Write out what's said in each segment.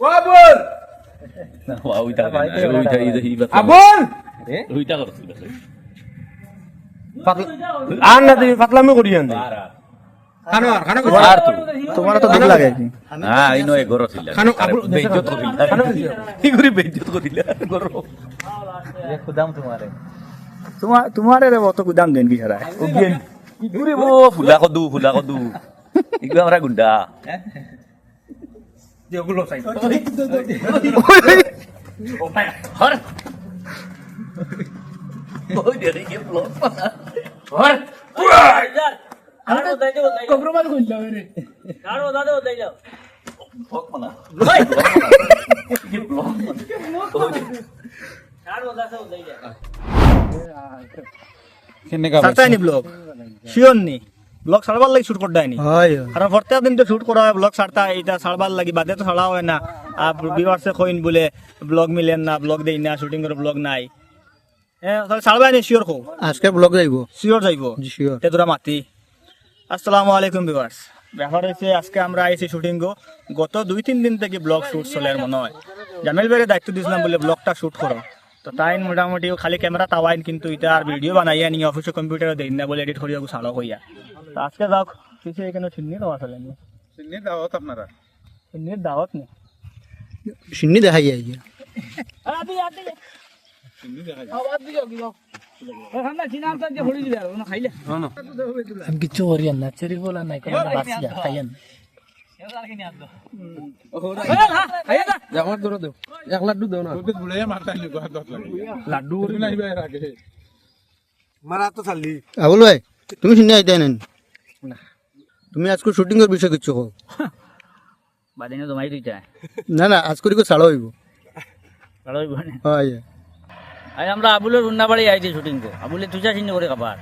আবুল ওইটা ওইটা ওইটা আবুল! ওইটা করছিল আর না তুমি পাতলামি করি আন খানো আর খানো আর তো তোমার তো দুঃখ লাগে। হ্যাঁ এই নয় ঘর ছিল। বেইজ্জত করিলা। কি করে বেইজ্জত করিলা? ঘর তোমার। তোমার রে অত গুদাম দেন কি ছাড়া ও বিয়ে কি করে বো ফুলা কদু ফুলা কদু। আমরা গুন্ডা। যে ওগুলো চাই হর ওই দেরি কে ব্লক হর কম্প্রোমাইজ করল রে ব্লক মানা কি ব্লক সারতাই নি ব্লগ শিওর নি ব্লগ সারবার লাগি শুট করতাই নি কারণ প্রত্যেক দিন তো শুট করা হয় ব্লগ এটা লাগি বাদে তো সারা হয় না। আর ভিউয়ার্সে কইন বলে ব্লগ মিলেন না ব্লগ দেই না শুটিং করে ব্লগ নাই। হ্যাঁ তাহলে নি শিওর কো আজকে ব্লগ যাইব। শিওর যাইব? শিওর তে তোরা মাতি। আসসালামু আলাইকুম ভিউয়ার্স ব্যাপার হয়েছে আজকে আমরা আইছি শুটিং গো। গত দুই তিন দিন থেকে ব্লগ শুট চলে আর মনে হয়। জামিল ভাইয়ের দায়িত্ব দিয়েছিলাম বলে ব্লগটা শুট করো। তো তাই মোটামুটি খালি ক্যামেরা তাওয়াইন কিন্তু এটা আর ভিডিও বানাইয়া নিয়ে অফিসে কম্পিউটারে দেই না বলে এডিট করিয়া সালো কইয়া। আজকে যাও কিছু এখানে চিন্নি দেওয়া চলে নি চিনি দাওয়াত আপনারা? চিন্নির দাওয়াত নেই। সিন্নি দেখাই যাই আমি কিচ্ছু করি না চেরি বলা নাই খাইয়েন। দেও। এক লাড্ডু দেও না। লাড্ডু মারা তো তুমি সিন্নি আইতে নেন তুমি আজকে শুটিং এর বিষয় কিছু কও বাদিনে জমাই দুইটা না না আজ করে ছাড়া হইব ভালো হইব না হয় আই আমরা আবুলের রুন্না বাড়ি আইছি শুটিং কো আবুলে তুজা চিন্নি করে খাবার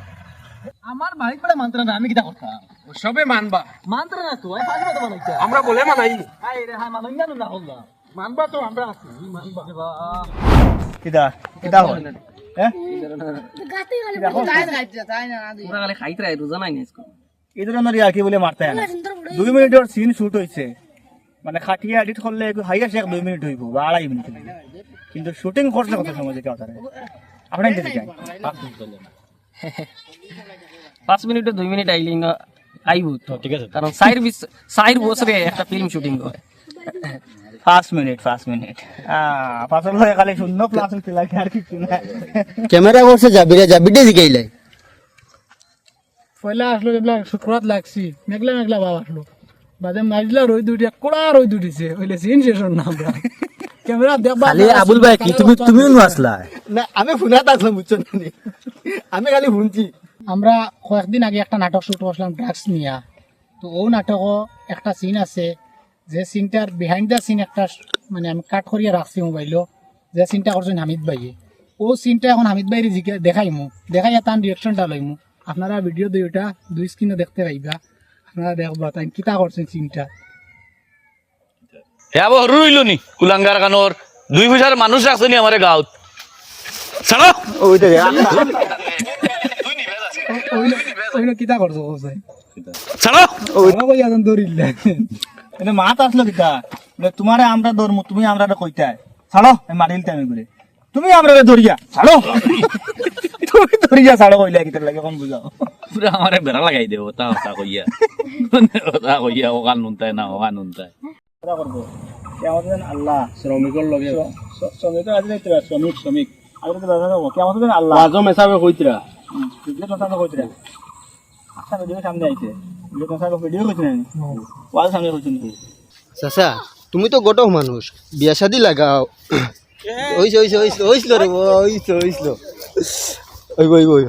আমার বাড়ি পড়ে মান্ত্র না আমি কিটা করতাম সবে মানবা মান্ত্র না তো আমি ফাঁসি মতো বানাইতে আমরা বলে মানাই আই রে হ্যাঁ মানুষ জানো না হল্লা মানবা তো আমরা আছি মানবা কিদা কিদা হল হ্যাঁ পুরা গালে খাইতে রাই রোজা নাই নেস এই ধরনের আর কি বলে মারতে হয় না। দুই মিনিটের সিন শুট হয়েছে। মানে খাটিয়ে এডিট করলে হাইয়াস এক দুই মিনিট হইব বা আড়াই মিনিট হইব। কিন্তু শুটিং করছে কত সময় দেখে অতারে আপনার যেতে চাই পাঁচ মিনিটে দুই মিনিট আইলি না আইব তো। ঠিক আছে। কারণ সাইর বিশ- সাইর বছরে একটা ফিল্ম শুটিং হয়। পাঁচ মিনিট পাঁচ মিনিট। আহ পাঁচ লগে খালি শূন্য প্লাস হইতে লাগে আর কিছু না। ক্যামেরা করছে যাবিরে যাবিটে জিগাইলাই পয়লা আসলো এগুলা শুক্রবার লাগছি মেঘলা মেঘলা ভাব আসলো। বাদে মাইজলা রই দুটি কোড়া রই দুটিছে হইলে সিন শেষ না আমরা। ক্যামেরা দেখবা খালি আবুল ভাই কি তুমি তুমিও নো আসলা না আমি ফোনাতে আসলাম বুঝছ না আমি খালি শুনছি। আমরা কয়েকদিন আগে একটা নাটক শুট করছিলাম ড্রাগস নিয়া তো ও নাটকও একটা সিন আছে যে সিনটার বিহাইন্ড দ্য সিন একটা মানে আমি কাট করিয়া রাখছি মোবাইলও যে সিনটা করছেন হামিদ ভাইয়ে। ও সিনটা এখন হামিদ ভাইয়ের দেখাইমু দেখাইয়া তার ডিরেকশনটা লইমু আপনারা ভিডিও দুইটা দুই স্ক্রিনে দেখতে পাইবা। আপনারা দেখবা তাই কিতা করছেন সিনটা হে আবো হরু হইল নি কুলাঙ্গার কানোর। দুই পয়সার মানুষ রাখছো নি আমারে গাঁত ছাড়ো ওইটা ওইটা কিতা করছ ছাড়ো এখন দৌড়িলে এটা মাত আসলো কিতা? তোমারে আমরা ধরমু তুমি আমরা কইতা ছাড়ো মারিলতে আমি বলে। তুমি আমরা ধরিয়া ছাড়ো তুমি ধরিয়া ছাড়ো কইলা কিতা লাগে কোন বুঝাও। পুরা আমারে বেড়া লাগাই দেব তা তা কইয়া। তা কইয়া ওখান নুনতাই না ওখান নুনতাই কথা করব আল্লাহ শ্রমিকর লগে শ্রমিক আজ রাইতে শ্রমিক শ্রমিক। আগে তো যেন আল্লাহ। আজম হিসাবে কইতরা। ভিডিও আচ্ছা ভিডিও সামনে আইছে। ভিডিও কথা ভিডিও কইতে না ওয়াল সামনে কইতে নি। চাচা তুমি তো গোটক মানুষ। বিয়া শাদি লাগাও। ওইছে ওইছে ওইছে ওইছিল রে ওইছে ওইছিল ওইব ওইব ওইব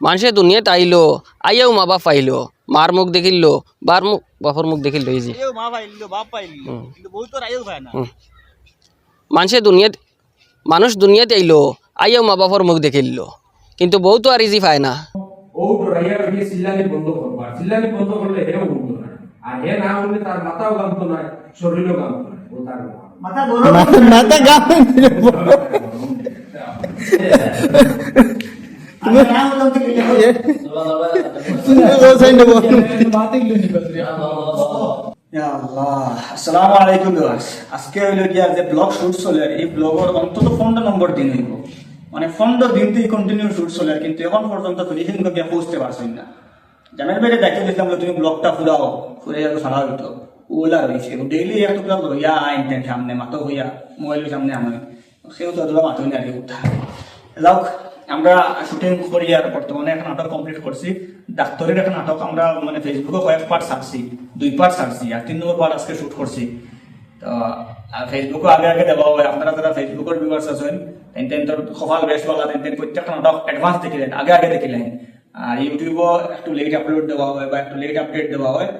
মানুষে দুনিয়াতে আইলো আইয়াও মা বাপ আইলো মার মুখ দেখিলো বার মুখ বাপর মুখ দেখিলো এই যে। না। মানুষে দুনিয়াত মানুষ দুনিয়াতে আইলো আইয়াও মা বাপর মুখ দেখিলো কিন্তু বউ তো আর ইজি পায় না। ও ডরাইয়া গিয়ে চিল্লানি বন্ধ বন্ধ করলে হেও উঠতো না। আর হে না উঠলে তার মাথাও গামতো না শরীরও গামতো না ও তার মাথা গরম। মানে কন্টিনিউ শুট চলে কিন্তু এখন পর্যন্ত ফিনিশিং গিয়া পৌঁছতে পারছেন না। জামের বাইরে দিয়েছিলাম যে তুমি ব্লগটা ফুরাও ফুরে যাবে সারা হইতো ওলা রয়েছে ডেইলি একটু ব্লগ হইয়া আইন সামনে মাতো হইয়া মোবাইলের সামনে আমি সেও তো মাতো না উঠা যাওক আমরা শুটিং করি আর বর্তমানে একটা নাটক কমপ্লিট করছি। ডাক্তারের একটা নাটক আমরা মানে ফেসবুকে কয়েক পার্ট ছাড়ছি, দুই পার্ট ছাড়ছি আর তিন নম্বর পার্ট আজকে শুট করছি। তো ফেসবুকে আগে আগে দেওয়া হয়। আপনারা যারা ফেসবুকের ভিউয়ার্স আছেন, তেন তেন তোর সকাল বেশ বলা, তেন তেন প্রত্যেকটা নাটক অ্যাডভান্স দেখিলেন, আগে আগে দেখিলেন। আর ইউটিউবও একটু লেট আপলোড দেওয়া হয় বা একটু লেট আপডেট দেওয়া হয়।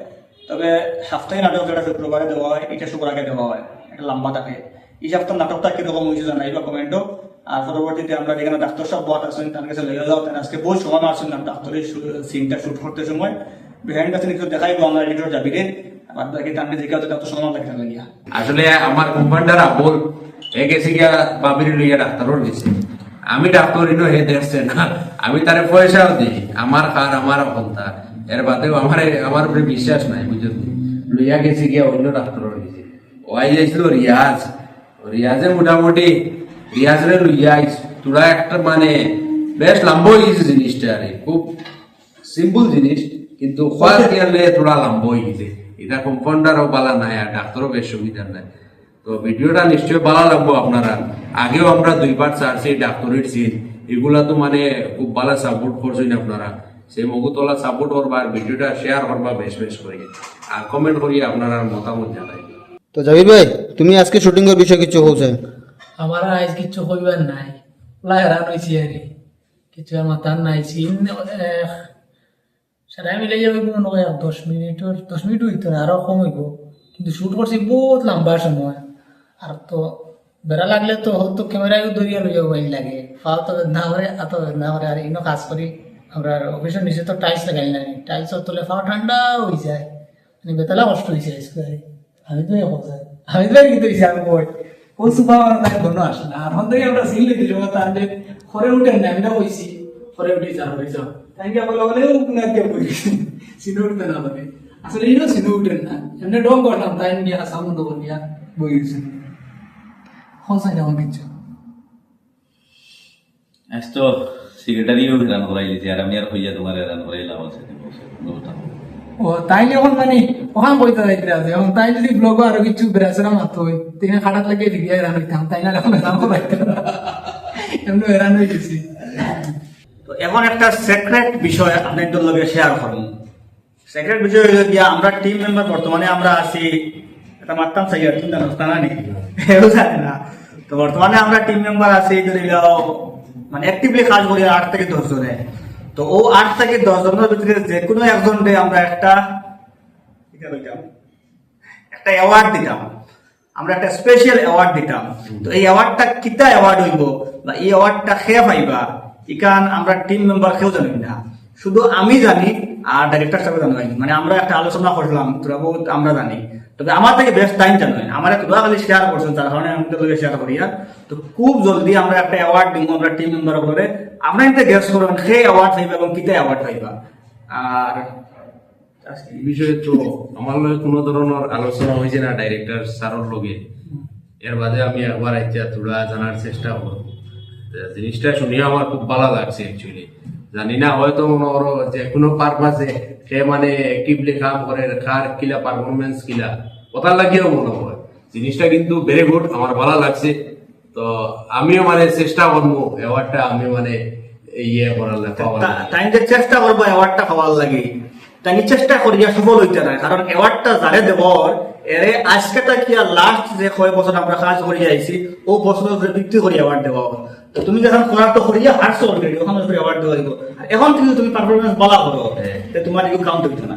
তবে সাপ্তাহিক নাটক যেটা শুক্রবারে দেওয়া হয়, এটা শুক্র আগে দেওয়া হয়। এটা লম্বা থাকে। এই সপ্তাহ নাটকটা কীরকম হয়েছে জানাইবা কমেন্টও আর পরবর্তীতে আমরা যেখানে ডাক্তার সব বাদ আছেন, তার কাছে লেগে যাও, তারা আজকে বহু সময় আসছেন না ডাক্তারের সিনটা শুট করতে সময়। বিহাইন্ড কাছে কিছু দেখাইবো আমরা এডিটর যাবি রে। বাদ বাকি তার দিকে হয়তো ডাক্তার সময় লাগে লাগিয়া আসলে আমার কম্পাউন্ডার বল এ গেছে গিয়া বাবির লইয়া ডাক্তারও গেছে। আমি ডাক্তার ইনো হে দেখছে না আমি তারে পয়সাও দিই, আমার কার আমার অকন্তা এর বাদেও আমার আমার উপরে বিশ্বাস নাই, বুঝলি? লইয়া গেছে গিয়া অন্য ডাক্তারও গেছে। ওয়াই যাইছিল রিয়াজ। রিয়াজে মোটামুটি রিয়াজরে লইয়া আইস তোরা একটা মানে বেশ লম্বা হয়ে গেছে জিনিসটা আরে খুব সিম্পল জিনিস কিন্তু খোয়ার গেলে থোড়া লম্ব হয়ে গেছে এটা কম্পাউন্ডারও বালা নাই আর ডাক্তারও বেশ সুবিধা নাই। তো ভিডিওটা নিশ্চয়ই ভালো লাগবো আপনারা। আগেও আমরা দুইবার চারছি ডাক্তারের সিন এগুলা তো মানে খুব ভালো সাপোর্ট করছেন আপনারা। সেই মগুতলা সাপোর্ট করবা আর ভিডিওটা শেয়ার করবা বেশ বেশ করে। আর কমেন্ট করিয়ে আপনারা মতামত জানাই তো জাবির ভাই তুমি আজকে শুটিং এর বিষয়ে কিছু হচ্ছে আমার আজ কিছু কইবার নাই। ওলা হেরান হয়েছি আর কিছু আমার তার নাই সিন সেটাই মিলে যাবে কোনো এক দশ মিনিটের, দশ মিনিট হইতো না আরও কম হইব। কিন্তু শুট করছি বহুত লম্বা সময়। আর তো বেড়া লাগলে তো হয়তো ক্যামেরায় দরিয়া লইয়া বাইন লাগে। ফাও তো বেদনা করে এত বেদনা করে আর ইনো কাজ করি। আমরা অফিসের নিচে তো টাইলস লাগাই নাই। টাইলসের তোলে ফাও ঠান্ডা হয়ে যায়। মানে বেতলা কষ্ট হয়েছে আমি তো আমি তো কি হয়েছে আমি কই আসে না। আর তার যে পরে উঠেন না আমি না কইছি পরে উঠে যা হয়ে যাও। তাই কি ও না কে কই সিনে উঠতে না আসলে উঠেন না। এমনি ডং করলাম তাই গিয়া সামনে দেবো বই গেছে হসাই না আমার কিছু আজ তো সেক্রেটারিও হেরান করাই দিয়েছে আর আমি আর হইয়া তোমার হেরান করাই লাভ আছে ও, তাইলে এখন মানে ওখান বইতে যাইতে আছে। এখন তাই যদি ব্লগ আরও কিছু বেড়াছে মাত্র হই তিনে খাটাত লাগিয়ে এরান হইতাম তাই না এখন এরান করাইতে এমনি এরান হয়ে গেছি। তো এখন একটা সিক্রেট বিষয় আপনাদের লগে শেয়ার করুন। সিক্রেট বিষয় গিয়া, আমরা টিম মেম্বার বর্তমানে আমরা আছি, এটা মারতাম চাই আর চিন্তা নষ্ট না নি এও জানে না। তো বর্তমানে আমরা টিম মেম্বার আছি, ধরে মানে অ্যাক্টিভলি কাজ করি আট থেকে দশ জনে। তো ও আট থেকে দশ জনের ভিতরে যে কোনো একজনকে আমরা একটা একটা অ্যাওয়ার্ড দিতাম আমরা একটা স্পেশাল অ্যাওয়ার্ড দিতাম। তো এই অ্যাওয়ার্ডটা কিতা অ্যাওয়ার্ড হইব বা এই অ্যাওয়ার্ডটা খেয়ে পাইবা, ইকান আমরা টিম মেম্বার কেউ জানি না। শুধু আমি জানি আর ডাইরেক্টর সাহেব জানি মানে আমরা একটা আলোচনা করলাম, তোরা আমরা জানি। তবে আমার থেকে বেস্ট টাইম জানো আমার তোরা খালি শেয়ার করছেন, তার কারণে আমি তোদের শেয়ার করি আর তো খুব জলদি আমরা একটা অ্যাওয়ার্ড দিব, আমরা টিম মেম্বার করে আমরা কিন্তু গেস্ট করবেন সেই অ্যাওয়ার্ড পাইবা এবং কিতা অ্যাওয়ার্ড পাইবা? আর এই বিষয়ে তো আমার লগে কোনো ধরনের আলোচনা হয়েছে না ডাইরেক্টর স্যারের লগে। এর বাদে আমি একবার আইতা তোরা জানার চেষ্টা করব। জিনিসটা শুনিয়ে আমার খুব ভালো লাগছে অ্যাকচুয়ালি জানি না হয়তো মনে করো যে কোনো পারপাসে সে মানে অ্যাক্টিভলি কাম করে কার কিলা পারফরমেন্স কিলা। কথা লাগিয়েও মনে হয়। জিনিসটা কিন্তু ভেরি গুড আমার ভালো লাগছে। তো আমিও মানে চেষ্টা করব অ্যাওয়ার্ডটা আমি মানে ইয়ে করার লাগে তাই চেষ্টা করব অ্যাওয়ার্ডটা পাওয়ার লাগে। তাই চেষ্টা করিয়া সফল হইতে না কারণ অ্যাওয়ার্ডটা যারে দেবর এরে আজকেটা কি লাস্ট যে কয় বছর আমরা কাজ করি আইছি ও বছর ধরে বিক্রি করি অ্যাওয়ার্ড দেওয়া হবে। তো তুমি যখন তো করিয়া হারছো অলরেডি ওখানে অ্যাওয়ার্ড দেওয়া হইব এখন কিন্তু তুমি পারফরমেন্স বলা করো হ্যাঁ। তো তোমার এগুলো কাউন্ট হইতে না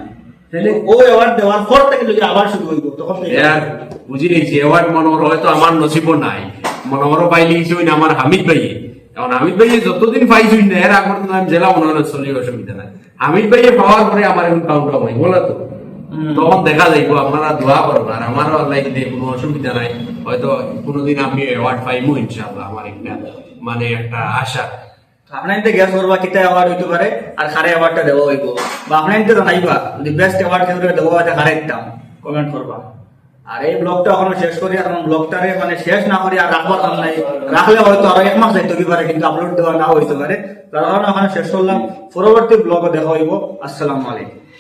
তাহলে ও অ্যাওয়ার্ড দেওয়ার পর থেকে আবার শুরু হইব তখন বুঝি নিয়েছি অ্যাওয়ার্ড মনোহর হয়তো আমার নসিবও নাই। কিছু না আমার হামিদ ভাইয়ে। এখন হামিদ ভাইয়ে যতদিন পাইছুই না এর আগর আমি জেলা চলি অসুবিধা নাই হামিদ ভাইয়ে পাওয়ার পরে আমার এখন কাউন্ট হয় বলো তো? তখন দেখা যাইব আপনারা দোয়া করবেন আর আমারও লাইফে কোনো অসুবিধা নাই। হয়তো কোনোদিন আমি অ্যাওয়ার্ড পাইবো ইনশাআল্লাহ আমার একটা মানে একটা আশা। গ্যাস করবা কিতা অ্যাওয়ার্ড হইতে পারে আর অ্যাওয়ার্ডটা হইব। বা যদি বেস্ট অ্যাওয়ার্ড কমেন্ট করবা। আর এই ব্লগটা এখনও শেষ করি, আর ব্লগটারে মানে শেষ না করি আর রাখবার কাম নাই। রাখলে হয়তো আরও এক মাস যাইতে পারে, কিন্তু আপলোড দেওয়া না হইতে পারে। তার কারণে শেষ করলাম। পরবর্তী ব্লগে দেখা হইব। আসসালামু আলাইকুম।